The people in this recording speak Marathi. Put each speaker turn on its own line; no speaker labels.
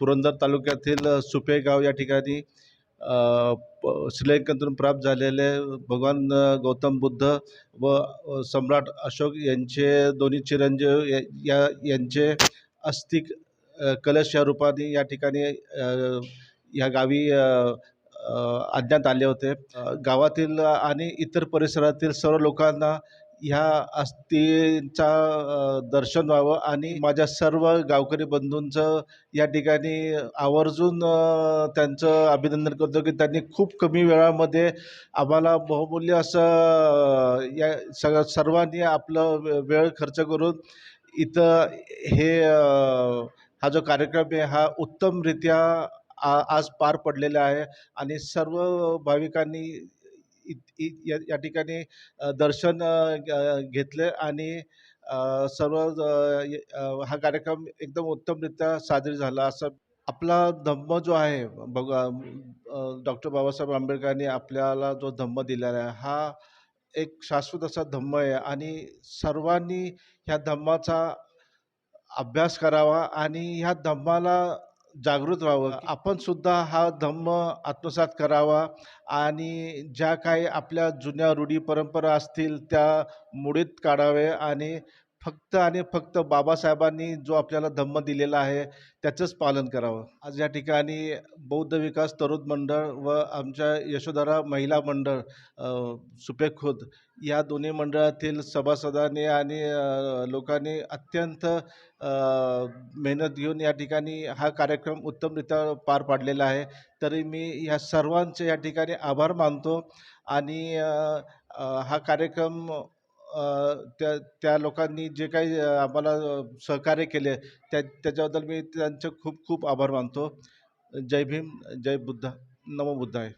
पुरंदर तालुक्यातील सुपेगाव या ठिकाणी प- श्रीलंकेतून प्राप्त झालेले भगवान गौतम बुद्ध व सम्राट अशोक यांचे दोन्ही चिरंजीव या यांचे अस्तिक कलश या रूपाने या ठिकाणी या गावी आणण्यात आले होते. गावातील आणि इतर परिसरातील सर्व लोकांना ह्या अस्थींचा दर्शन व्हावं आणि माझ्या सर्व गावकरी बंधूंचं या ठिकाणी आवर्जून त्यांचं अभिनंदन करतो की त्यांनी खूप कमी वेळामध्ये आम्हाला बहुमूल्य असं या सग सर्वांनी आपलं वेळ खर्च करून इथं हे हा जो कार्यक्रम आहे हा उत्तमरित्या आ आज पार पडलेला आहे आणि सर्व भाविकांनी इ- इ- या या ठिकाणी दर्शन घेतले आणि सर्व हा कार्यक्रम एकदम उत्तमरित्या साजरी झाला. असं आपला धम्म जो आहे बघ डॉक्टर बाबासाहेब आंबेडकरांनी आपल्याला जो धम्म दिलेला आहे हा एक शाश्वत असा धम्म आहे आणि सर्वांनी ह्या धम्माचा अभ्यास करावा आणि ह्या धम्माला जागृत व्हावं. आपण सुद्धा हा धम्म आत्मसात करावा आणि ज्या काही आपल्या जुन्या रूढी परंपरा असतील त्या मोडीत काढावे आणि फक्त आणि फक्त बाबासाहेबांनी जो आपल्याला धम्म दिलेला आहे त्याचंच पालन करावं. आज या ठिकाणी बौद्ध विकास तरुण मंडळ व आमच्या यशोधरा महिला मंडळ अ, सुपेखुद या दोन्ही मंडळातील सभासदांनी आणि लोकांनी अत्यंत मेहनत घेऊन या ठिकाणी हा कार्यक्रम उत्तमरित्या पार पाडलेला आहे. तरी मी ह्या सर्वांचे या ठिकाणी आभार मानतो आणि हा कार्यक्रम त्या त्या लोकांनी जे काही आम्हाला सहकार्य केले त्या त्याच्याबद्दल मी त्यांचे खूप खूप आभार मानतो. जय भीम जय बुद्ध. नमो बुद्धाय.